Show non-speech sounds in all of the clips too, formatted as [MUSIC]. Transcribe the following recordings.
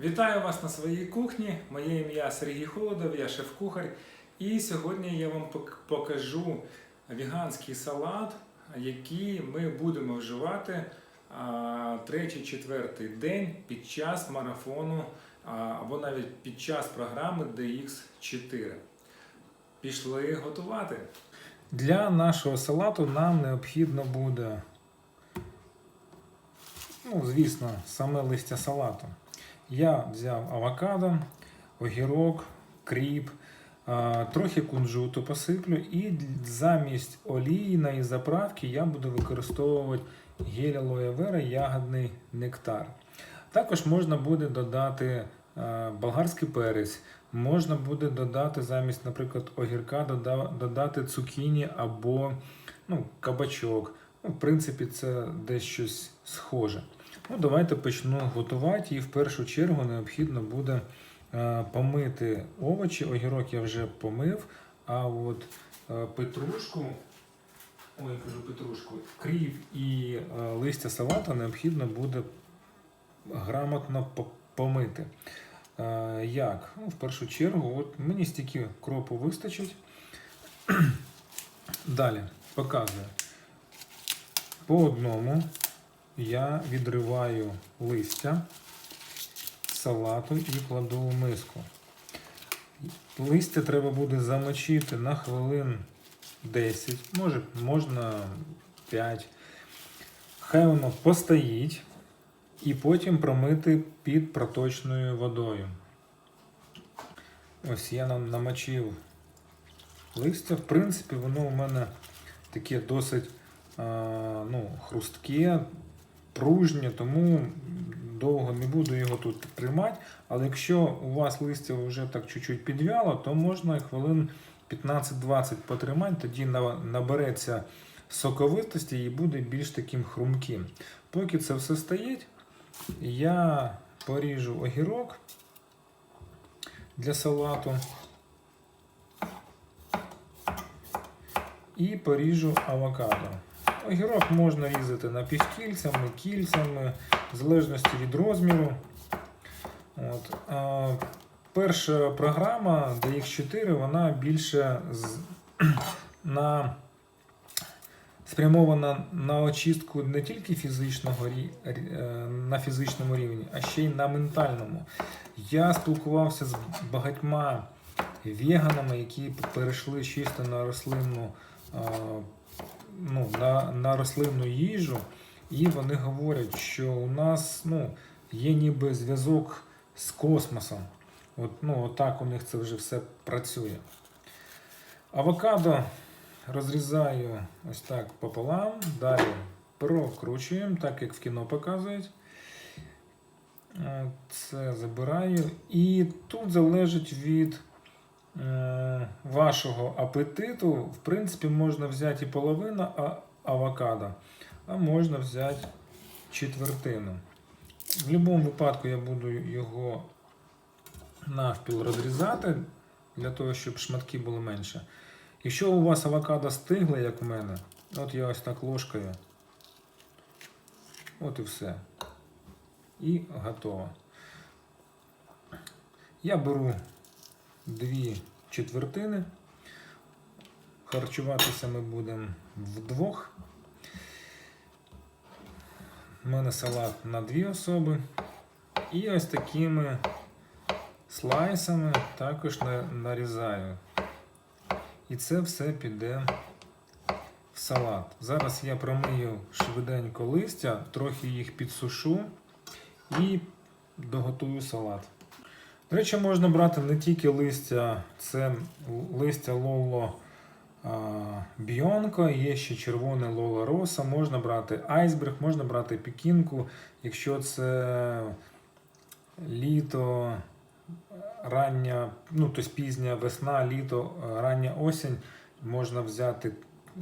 Вітаю вас на своїй кухні. Моє ім'я Сергій Холодов, я шеф-кухар. І сьогодні я вам покажу веганський салат, який ми будемо вживати третій-четвертий день під час марафону або навіть під час програми DX4. Пішли готувати. Для нашого салату нам необхідно буде, ну, звісно, саме листя салату. Я взяв авокадо, огірок, кріп, трохи кунжуту посиплю і замість олійної заправки я буду використовувати гель алоє вера ягодний нектар. Також можна буде додати болгарський перець, можна буде додати замість, наприклад, огірка додати цукіні або ну, кабачок. Ну, в принципі, це десь щось схоже. Ну, давайте почну готувати. І в першу чергу необхідно буде е, помити овочі. Огірок я вже помив, а от е, петрушку, ой, я кажу петрушку, кріп і е, листя салата необхідно буде грамотно помити. Як? Ну, в першу чергу, от мені стільки кропу вистачить. [CLEARS THROAT] Далі показую. По одному я відриваю листя салату і кладу в миску. Листя треба буде замочити на хвилин 10, може, можна 5. Хай воно постоїть і потім промити під проточною водою. Ось я нам намочив листя. В принципі, воно у мене таке досить ну, хрустке, пружнє, тому довго не буду його тут тримати. Але якщо у вас листя вже так чуть-чуть підвяло, то можна хвилин 15-20 потримати, тоді набереться соковитості і буде більш таким хрумким. Поки це все стоїть, я поріжу огірок для салату. І поріжу авокадо. Огірок можна різати напівкільцями, кільцями, в залежності від розміру. От. А, перша програма DX4 вона більше з, [CLEARS THROAT] на, спрямована на очистку не тільки фізичного, е, на фізичному рівні, а ще й на ментальному. Я спілкувався з багатьма веганами, які перейшли чисто на рослинну ну, на, на рослинну їжу, і вони говорять, що у нас ну, є ніби зв'язок з космосом. От, ну, отак у них це вже все працює. Авокадо розрізаю ось так пополам, далі прокручуємо, так як в кіно показують. Е, Це забираю. І тут залежить від вашого апетиту, в принципі, можна взяти і половину авокадо, а можна взяти четвертину. В будь-якому випадку я буду його навпіл розрізати, для того, щоб шматки були менше. Якщо у вас авокадо стигле, як у мене, от я ось так ложкою. От і все. І готово. Я беру дві четвертини. Харчуватися ми будемо вдвох. У мене салат на дві особи. І ось такими слайсами також нарізаю. І це все піде в салат. Зараз я промию швиденько листя, трохи їх підсушу і доготую салат. До речі, можна брати не тільки листя, це листя Лоло Біонко, є ще червоне Лоло Роса, можна брати айсберг, можна брати пікінку, якщо це літо, рання, ну тобто пізня весна, літо, рання осінь, можна взяти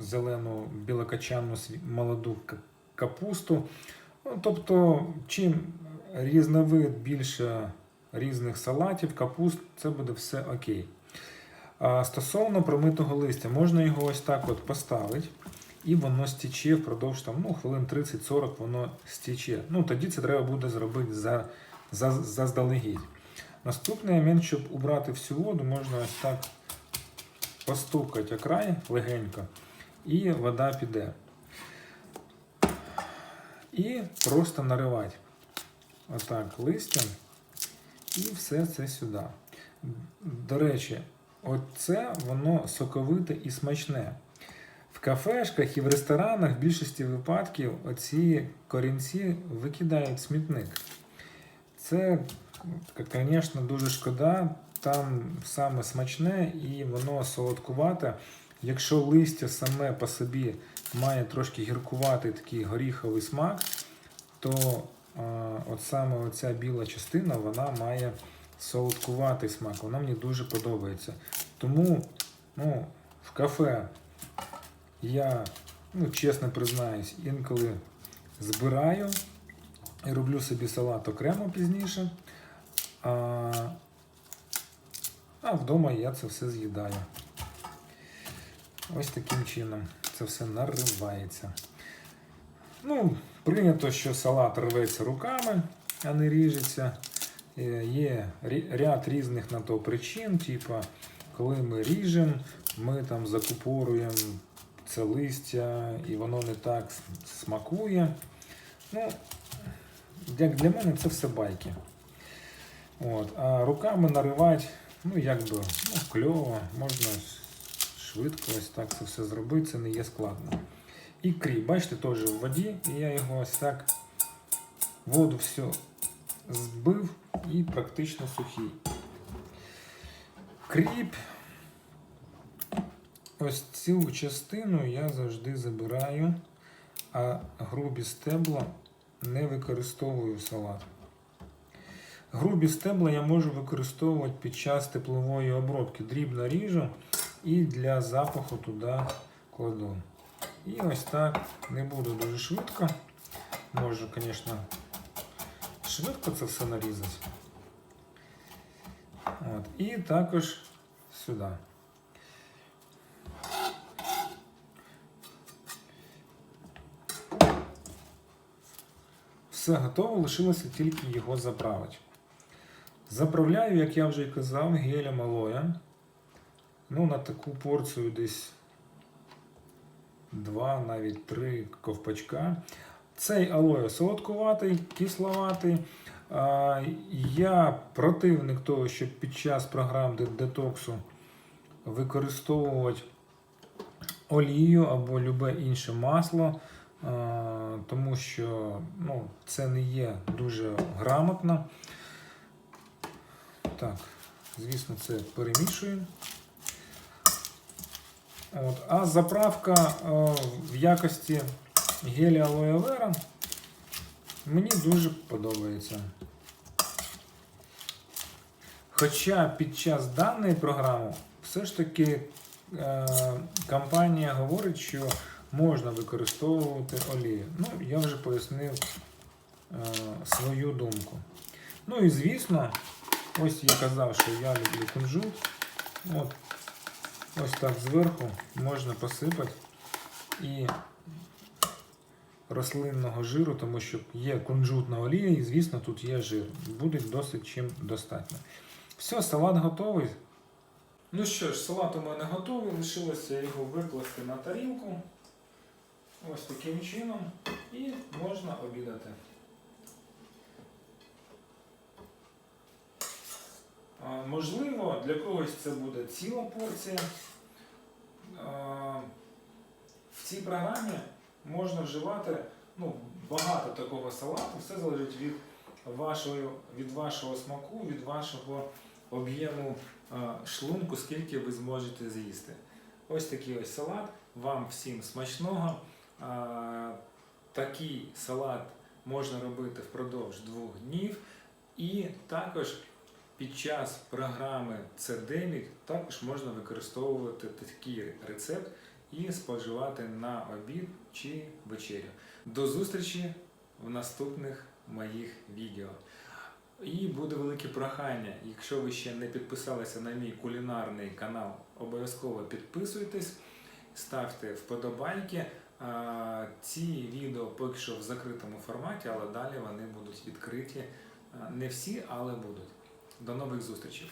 зелену білокачанну молоду капусту. Ну, тобто, чим різновид більше різних салатів, капуст, це буде все окей. А стосовно промитого листя, можна його ось так от поставити, і воно стіче впродовж там, ну, хвилин 30-40 воно стіче. Ну, тоді це треба буде зробити за, за- заздалегідь. Наступний момент, щоб убрати всю воду, можна ось так постукати о край легенько, і вода піде. І просто наривати отак листям і все це сюди. До речі, оце воно соковите і смачне. В кафешках і в ресторанах в більшості випадків оці корінці викидають смітник. Це, звісно, дуже шкода. Там саме смачне і воно солодкувате. Якщо листя саме по собі має трошки гіркуватий такий горіховий смак, то от саме оця біла частина вона має солодкуватий смак. Вона мені дуже подобається. Тому ну, в кафе я, ну, чесно признаюсь, інколи збираю і роблю собі салат окремо пізніше. А, а вдома я це все з'їдаю. Ось таким чином це все наривається. Ну, прийнято, що салат рветься руками, а не ріжеться. Е, Є ряд різних на то причин, типа, коли ми ріжемо, ми там закупоруємо це листя, і воно не так смакує. Ну, як для мене це все байки. От. А руками наривати, ну якби ну, кльово, можна швидко ось так це все зробити, це не є складно. І кріп, бачите, теж в воді, і я його ось так воду всю збив і практично сухий. Кріп. Ось цю частину я завжди забираю, а грубі стебла не використовую в салат. Грубі стебла я можу використовувати під час теплової обробки. Дрібно ріжу і для запаху туди кладу. І ось так не буду дуже швидко. Можу, звісно, швидко це все нарізати. От. І також сюди. Все готово, лишилося тільки його заправити. Заправляю, як я вже і казав, гелем алоя. Ну, на таку порцію десь два, навіть три ковпачка. Цей алоє солодкуватий, кисловатий. Я противник того, щоб під час програм детоксу використовувати олію або любе інше масло, тому що ну, це не є дуже грамотно. Так, звісно, це перемішуємо. От. А заправка е, в якості гелі алоe вера мені дуже подобається. Хоча під час даної програми все ж таки е, компанія говорить, що можна використовувати олію. Ну, я вже пояснив е, свою думку. Ну і звісно, ось я казав, що я люблю кунжут. От, ось так зверху можна посипати і рослинного жиру, тому що є кунжутна олія і, звісно, тут є жир. Буде досить чим достатньо. Все, салат готовий. Ну що ж, салат у мене готовий, лишилося його викласти на тарілку. Ось таким чином. І можна обідати. Можливо, для когось це буде ціла порція. В цій програмі можна вживати ну, багато такого салату, все залежить від вашого, від вашого смаку, від вашого об'єму шлунку, скільки ви зможете з'їсти. Ось такий ось салат. Вам всім смачного. Такий салат можна робити впродовж двох днів. І також під час програми C9 також можна використовувати такий рецепт і споживати на обід чи вечерю. До зустрічі в наступних моїх відео. І буде велике прохання, якщо ви ще не підписалися на мій кулінарний канал, обов'язково підписуйтесь, ставте вподобайки. Ці відео поки що в закритому форматі, але далі вони будуть відкриті Не всі, але будуть. До нових зустрічей.